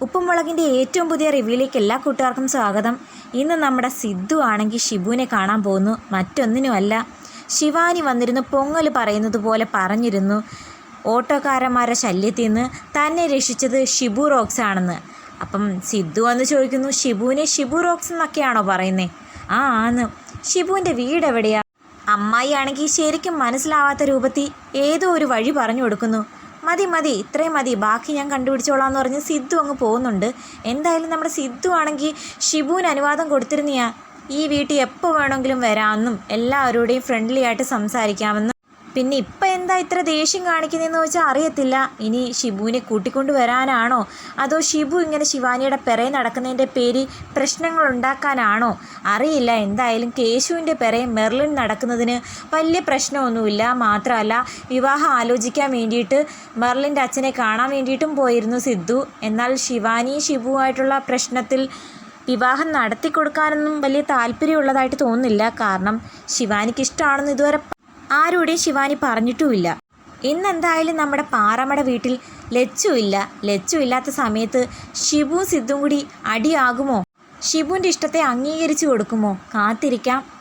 ഉപ്പുമുളകിന്റെ ഏറ്റവും പുതിയ റിവ്യൂയിലേക്ക് എല്ലാ കൂട്ടുകാർക്കും സ്വാഗതം. ഇന്ന് നമ്മുടെ സിദ്ധു ആണെങ്കിൽ ഷിബുവിനെ കാണാൻ പോകുന്നു. മറ്റൊന്നിനുമല്ല. ശിവാനി വന്നിരുന്നു പൊങ്ങൽ പറയുന്നത് പോലെ പറഞ്ഞിരുന്നു. ഓട്ടോക്കാരന്മാരുടെ ശല്യത്തിൽ നിന്ന് തന്നെ രക്ഷിച്ചത് ഷിബു റോക്സ് ആണെന്ന്. അപ്പം സിദ്ധു വന്ന് ചോദിക്കുന്നു ഷിബുവിനെ ഷിബു റോക്സ് എന്നൊക്കെയാണോ പറയുന്നത് ആ ആന്ന് ഷിബുവിന്റെ വീട് എവിടെയാ? അമ്മായി ആണെങ്കിൽ ശരിക്കും മനസ്സിലാവാത്ത രൂപത്തിൽ ഏതോ ഒരു വഴി പറഞ്ഞു കൊടുക്കുന്നു. മതി മതി ഇത്രയും മതി. ബാക്കി ഞാൻ കണ്ടുപിടിച്ചോളാം എന്ന് പറഞ്ഞ് സിദ്ധു അങ്ങ് പോകുന്നുണ്ട്. എന്തായാലും നമ്മുടെ സിദ്ധു ആണെങ്കിൽ ഷിബുവിന് അനുവാദം കൊടുത്തിരുന്നിയാ. ഈ വീട്ടിൽ എപ്പോൾ വേണമെങ്കിലും വരാമെന്നും എല്ലാവരോടെയും ഫ്രണ്ട്ലി ആയിട്ട് സംസാരിക്കാമെന്നും. പിന്നെ ഇപ്പം എന്താ ഇത്ര ദേഷ്യം കാണിക്കുന്നതെന്ന് വെച്ചാൽ അറിയത്തില്ല. ഇനി ഷിബുവിനെ കൂട്ടിക്കൊണ്ട് വരാനാണോ? അതോ ഷിബു ഇങ്ങനെ ശിവാനിയുടെ പിറയെ നടക്കുന്നതിന്റെ പേര് പ്രശ്നങ്ങൾ ഉണ്ടാക്കാനാണോ? അറിയില്ല. എന്തായാലും കേശുവിന്റെ പിറയെ മെർലിൻ നടക്കുന്നതിന് വലിയ പ്രശ്നമൊന്നുമില്ല. മാത്രമല്ല വിവാഹം ആലോചിക്കാൻ വേണ്ടിയിട്ട് മെർലിന്റെ അച്ഛനെ കാണാൻ വേണ്ടിയിട്ടും പോയിരുന്നു സിദ്ധു. എന്നാൽ ശിവാനി ഷിബുവായിട്ടുള്ള പ്രശ്നത്തിൽ വിവാഹം നടത്തി കൊടുക്കാനൊന്നും വലിയ താല്പര്യമുള്ളതായിട്ട് തോന്നുന്നില്ല. കാരണം ശിവാനിക്ക് ഇഷ്ടമാണെന്ന് ഇതുവരെ ആരോടെയും ശിവാനി പറഞ്ഞിട്ടുമില്ല. ഇന്നെന്തായാലും നമ്മുടെ പാറമട വീട്ടിൽ ലച്ചുമില്ല ലച്ചുമില്ലാത്ത സമയത്ത് ഷിബു സിദ്ധും കൂടി അടിയാകുമോ? ഷിബുവിന്റെ ഇഷ്ടത്തെ അംഗീകരിച്ചു കൊടുക്കുമോ? കാത്തിരിക്കാം.